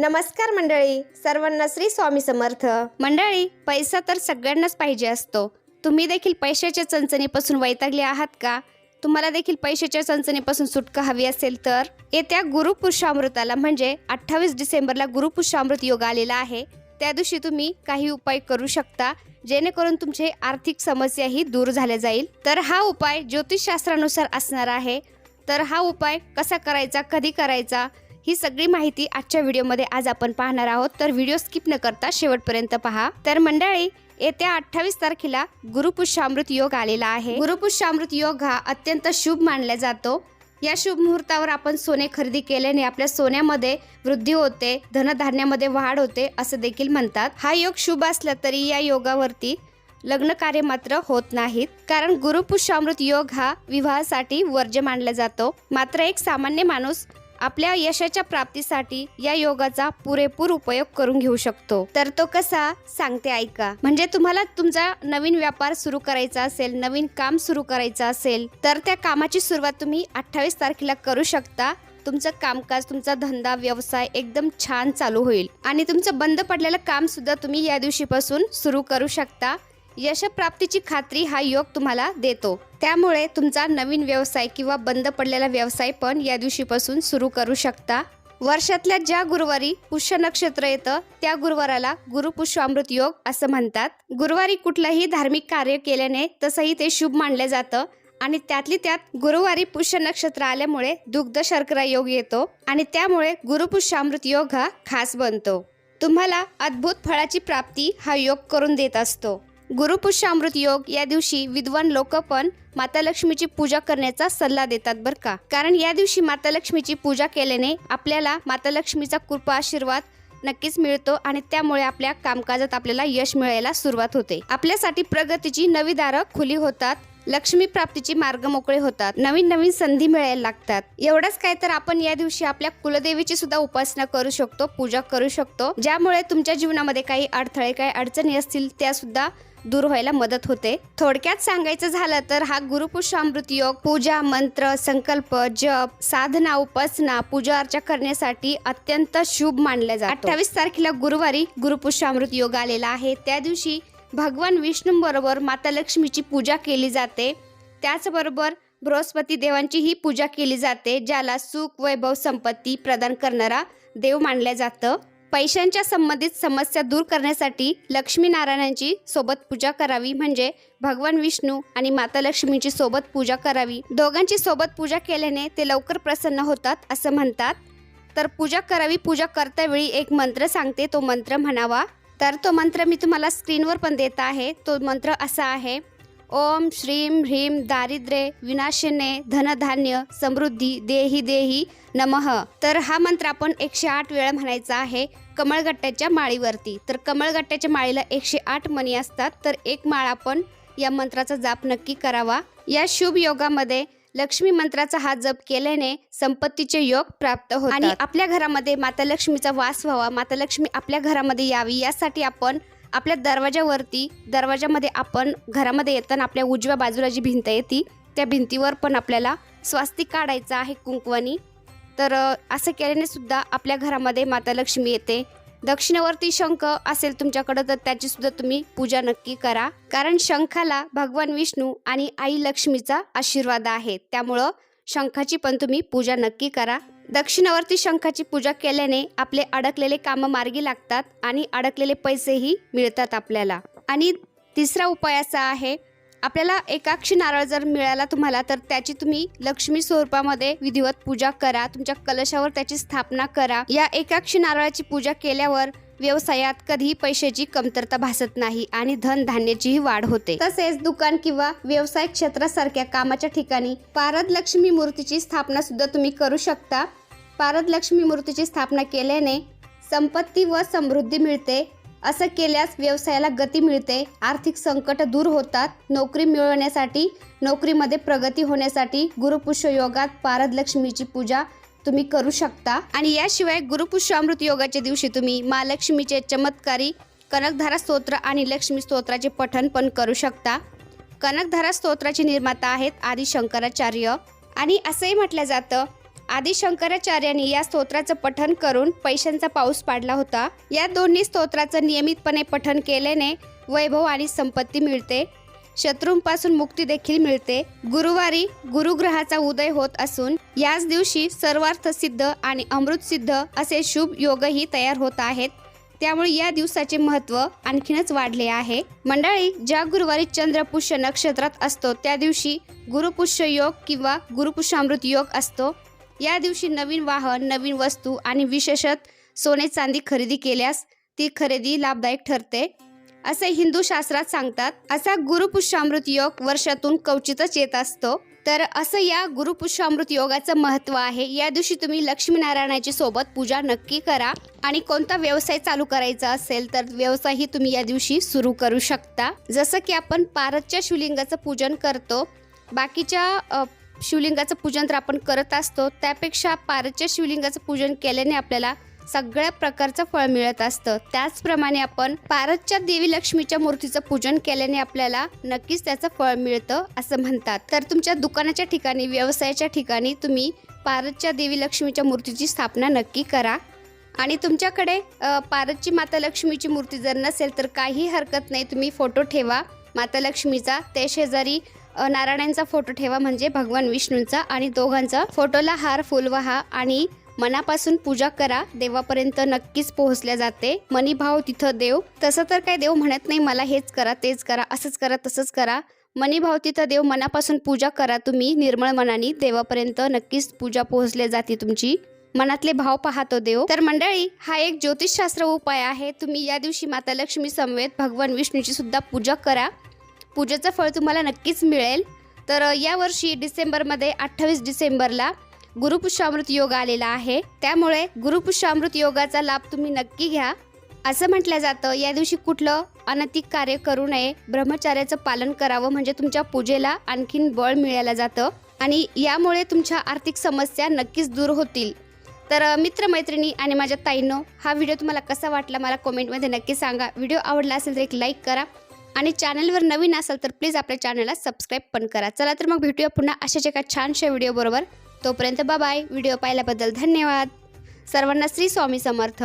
नमस्कार मंडळी सर्वांना श्री स्वामी समर्थ. मंडळी पैसा तर सगळ्यांनाच पाहिजे असतो. तुम्ही देखील पैशाच्या चणचणीपासून वैतागले आहात का? तुम्हाला देखील पैशाच्या चणचणीपासून सुटका हवी असेल तर? येत्या गुरुपुरुषामृताला म्हणजे अठ्ठावीस डिसेंबरला गुरुपुरुषामृत योग आलेला आहे. त्या दिवशी तुम्ही काही उपाय करू शकता जेणेकरून तुमचे आर्थिक समस्याही दूर झाल्या जाईल. तर हा उपाय ज्योतिषशास्त्रानुसार असणार आहे. तर हा उपाय कसा करायचा कधी करायचा? ही सगळी माहिती आजच्या व्हिडिओमध्ये आज आपण पाहणार आहोत. तर व्हिडिओ स्किप न करता शेवटपर्यंत पहा. तर मंडळी येत्या अठ्ठावीस तारखेला गुरुपुष्यामृत योग आलेला आहे. गुरुपुष्यामृत योग हा अत्यंत शुभ मानला जातो. या शुभ मुहूर्तावर आपण सोने खरेदी केल्याने आपल्या सोन्यामध्ये वृद्धी होते धनधान्यामध्ये वाढ होते असं देखील म्हणतात. हा योग शुभ असला तरी या योगावरती लग्न कार्य मात्र होत नाहीत. कारण गुरुपुष्यामृत योग हा विवाहासाठी वर्ज्य मानला जातो. मात्र एक सामान्य माणूस आपल्या यशाच्या प्राप्तीसाठी या योगाचा पुरेपूर उपयोग करून घेऊ शकतो. तर तो कसा? सांगते ऐका म्हणजे तुम्हाला तुमचा नवीन व्यापार सुरू करायचा असेल नवीन काम सुरू करायचं असेल तर त्या कामाची सुरुवात तुम्ही अठ्ठावीस तारखेला करू शकता. तुमचं कामकाज तुमचा धंदा व्यवसाय एकदम छान चालू होईल. आणि तुमचं बंद पडलेलं काम सुद्धा तुम्ही या दिवशीपासून सुरू करू शकता. यशप्राप्तीची खात्री हा योग तुम्हाला देतो. त्यामुळे तुमचा नवीन व्यवसाय किंवा बंद पडलेला व्यवसाय पण या दिवशीपासून सुरू करू शकता. वर्षातल्या ज्या गुरुवारी पुष्य नक्षत्र येतं त्या गुरुवाराला गुरुपुष्यामृत योग असं म्हणतात. गुरुवारी कुठलंही धार्मिक कार्य केल्याने तसंही ते शुभ मानलं जातं आणि त्यातली त्यात गुरुवारी पुष्य नक्षत्र आल्यामुळे दुग्ध शर्करा योग येतो आणि त्यामुळे गुरुपुष्यामृत योग हा खास बनतो. तुम्हाला अद्भुत फळाची प्राप्ती हा योग करून देत असतो. गुरुपुष्यामृत योग या दिवशी विद्वान लोक पण माता लक्ष्मीची पूजा करण्याचा सल्ला देतात बर का? कारण या दिवशी माता लक्ष्मीची पूजा केल्याने आपल्याला माता लक्ष्मीचा कृपा आशीर्वाद नक्कीच मिळतो आणि त्यामुळे आपल्या कामकाजात आपल्याला यश मिळायला सुरुवात होते. आपल्यासाठी प्रगतीची नवी दारं खुली होतात लक्ष्मी प्राप्तीचे मार्ग मोकळे होतात नवीन नवीन संधी मिळायला लागतात. एवढंच काय तर आपण या दिवशी आपल्या कुलदेवीची सुद्धा उपासना करू शकतो पूजा करू शकतो. ज्यामुळे तुमच्या जीवनामध्ये काही अडथळे काही अडचणी असतील त्या सुद्धा दूर व्हायला मदत होते. थोडक्यात सांगायचं झालं तर हा गुरुपुष्यामृत योग पूजा मंत्र संकल्प जप साधना उपासना पूजा अर्चा करण्यासाठी अत्यंत शुभ मानल्या जातो. अठ्ठावीस तारखेला गुरुवारी गुरुपुष्यामृत योग आलेला आहे. त्या दिवशी भगवान विष्णूंबरोबर माता लक्ष्मीची पूजा केली जाते. त्याचबरोबर बृहस्पती देवांची ही पूजा केली जाते ज्याला सुख वैभव संपत्ती प्रदान करणारा देव मानलं जातं. पैशांच्या संबंधित समस्या दूर करण्यासाठी लक्ष्मी नारायणांची सोबत पूजा करावी म्हणजे भगवान विष्णू आणि माता लक्ष्मीची सोबत पूजा करावी. दोघांची सोबत पूजा केल्याने ते लवकर प्रसन्न होतात असं म्हणतात. तर पूजा करावी पूजा करतावेळी एक मंत्र सांगते तो मंत्र म्हणावा. तर तो मंत्र मी तुम्हाला स्क्रीनवर पण देत आहे. तो मंत्र असा आहे. ओम श्रीम ह्रीम दारिद्र्ये विनाशने धनधान्य समृद्धी देही देही नमः. तर हा मंत्र आपण एकशे आठ वेळा म्हणायचा आहे कमळगट्ट्याच्या माळीवरती. तर कमळगट्ट्याच्या माळीला एकशे आठ मणी असतात तर एक माळ आपण या मंत्राचा जाप नक्की करावा. या शुभ योगामध्ये लक्ष्मी मंत्राचा हा जप केल्याने संपत्तीचे योग प्राप्त होतात. आणि आपल्या घरामध्ये माता लक्ष्मीचा वास व्हावा माता लक्ष्मी आपल्या घरामध्ये यावी यासाठी आपण आपल्या दरवाजावरती दरवाजामध्ये आपण घरामध्ये येताना आपल्या उजव्या बाजूला जी भिंत आहे ती त्या भिंतीवर पण आपल्याला स्वास्तिक काढायचं आहे कुंकवानी. तर असं केल्याने सुद्धा आपल्या घरामध्ये माता लक्ष्मी येते. दक्षिणेवरती शंख असेल तुमच्याकडं तर त्याची सुद्धा तुम्ही पूजा नक्की करा. कारण शंखाला भगवान विष्णू आणि आई लक्ष्मीचा आशीर्वाद आहे. त्यामुळं शंखाची पण तुम्ही पूजा नक्की करा. दक्षिणावरती शंखाची पूजा केल्याने आपले अडकलेले कामं मार्गी लागतात आणि अडकलेले पैसेही मिळतात आपल्याला. आणि तिसरा उपाय असा आहे आपल्याला एकाक्षी नारळ जर मिळाला तुम्हाला तर त्याची तुम्ही लक्ष्मी स्वरूपामध्ये विधिवत पूजा करा तुमच्या कलशावर त्याची स्थापना करा. या एकाक्षी नारळाची पूजा केल्यावर व्यवसायात कधीही पैशाची कमतरता भासत नाही आणि धन धान्याचीही वाढ होते. तसेच दुकान किंवा व्यवसाय क्षेत्रासारख्या कामाच्या ठिकाणी पारद लक्ष्मी मूर्तीची स्थापना सुद्धा तुम्ही करू शकता. पारद लक्ष्मी मूर्तीची स्थापना केल्याने संपत्ती व समृद्धी मिळते. असं केल्यास व्यवसायाला गती मिळते आर्थिक संकट दूर होतात. नोकरी मिळवण्यासाठी नोकरीमध्ये प्रगती होण्यासाठी गुरुपुष्य योगात पारद लक्ष्मीची पूजा तुम्ही करू शकता. आणि याशिवाय गुरुपुष्यामृत योगाच्या दिवशी तुम्ही महालक्ष्मीचे चमत्कारी कनकधारा स्तोत्र आणि लक्ष्मी स्तोत्राचे पठण पण करू शकता. कनकधारा स्तोत्राचे निर्माता आहेत आदी शंकराचार्य. आणि असंही म्हटलं जातं आदी शंकराचार्यांनी या स्तोत्राचं पठन करून पैशांचा पाऊस पाडला होता. या दोन्ही स्तोत्राचं नियमितपणे पठन केल्याने वैभव आणि संपत्ती मिळते. शत्रूंपासून मुक्ती देखील मिळते. गुरुवारी गुरुग्रहाचा उदय होत असून याच दिवशी सर्वार्थ सिद्ध आणि अमृत सिद्ध असे शुभ योगही तयार होत आहेत. त्यामुळे या दिवसाचे महत्त्व आणखीनच वाढले आहे. मंडळी ज्या गुरुवारी चंद्र पुष्य नक्षत्रात असतो त्या दिवशी गुरुपुष्य योग किंवा गुरुपुष्यामृत योग असतो. या दिवशी नवीन वाहन नवीन वस्तू आणि विशेषत सोने चांदी खरेदी केल्यास ती खरेदी लाभदायक ठरते. असे हिंदू शास्त्रात सांगतात असा गुरुपुष्यामृत योग वर्षातून कवचितच येत असतो. तर असं या गुरुपुष्यामृत योगाचं महत्त्व आहे. या दिवशी तुम्ही लक्ष्मीनारायणाची सोबत पूजा नक्की करा. आणि कोणता व्यवसाय चालू करायचा असेल तर व्यवसायही तुम्ही या दिवशी सुरू करू शकता. जसं की आपण पारदच्या शिवलिंगाचं पूजन करतो बाकीच्या शिवलिंगाचं पूजन तर आपण करत असतो. त्यापेक्षा पारदच्या शिवलिंगाचं पूजन केल्याने आपल्याला सगळ्या प्रकारचं फळ मिळत असतं. त्याचप्रमाणे आपण पारसच्या देवी लक्ष्मीच्या मूर्तीचं पूजन केल्याने आपल्याला नक्कीच त्याचं फळ मिळतं असं म्हणतात. तर तुमच्या दुकानाच्या ठिकाणी व्यवसायाच्या ठिकाणी तुम्ही पारसच्या देवी लक्ष्मीच्या मूर्तीची स्थापना नक्की करा. आणि तुमच्याकडे पारसची माता लक्ष्मीची मूर्ती जर नसेल तर काही हरकत नाही तुम्ही फोटो ठेवा. माता लक्ष्मीचा ते शेजारी नारायणांचा फोटो ठेवा म्हणजे भगवान विष्णूंचा आणि दोघांचा. फोटोला हार फुलवाहा आणि मनापासून पूजा करा देवापर्यंत नक्कीच पोहोचल्या जाते. मनीभाव तिथं देव. तसं तर काय देव म्हणत नाही मला हेच करा तेच करा असंच करा तसंच करा. मनीभाव तिथं देव मनापासून पूजा करा तुम्ही निर्मळ मनाने. देवापर्यंत नक्कीच पूजा पोहोचल्या जाते तुमची. मनातले भाव पाहतो देव. तर मंडळी हा एक ज्योतिषशास्त्र उपाय आहे. तुम्ही या दिवशी माता लक्ष्मी समवेत भगवान विष्णूची सुद्धा पूजा करा. पूजेचं फळ तुम्हाला नक्कीच मिळेल. तर यावर्षी डिसेंबरमध्ये अठ्ठावीस डिसेंबरला गुरुपुष्यामृत योग आलेला आहे. त्यामुळे गुरुपुष्यामृत योगाचा लाभ तुम्ही नक्की घ्या. असं म्हटलं जातं या दिवशी कुठलं अनैतिक कार्य करू नये. ब्रह्मचार्याचं पालन करावं म्हणजे तुमच्या पूजेला आणखीन बळ मिळायला जातं. आणि यामुळे तुमच्या आर्थिक समस्या नक्कीच दूर होतील. तर मित्रमैत्रिणी आणि माझ्या ताईंनो हा व्हिडिओ तुम्हाला कसा वाटला मला कमेंटमध्ये नक्की सांगा. व्हिडिओ आवडला असेल तर एक लाईक करा. आणि चॅनलवर नवीन असाल तर प्लीज आपल्या चॅनलला सबस्क्राईब पण करा. चला तर मग भेटूया पुन्हा अशाच एका छानशा व्हिडिओबरोबर. तोपर्यंत बाबाय व्हिडिओ पाहिल्याबद्दल धन्यवाद. सर्वांना श्री स्वामी समर्थ.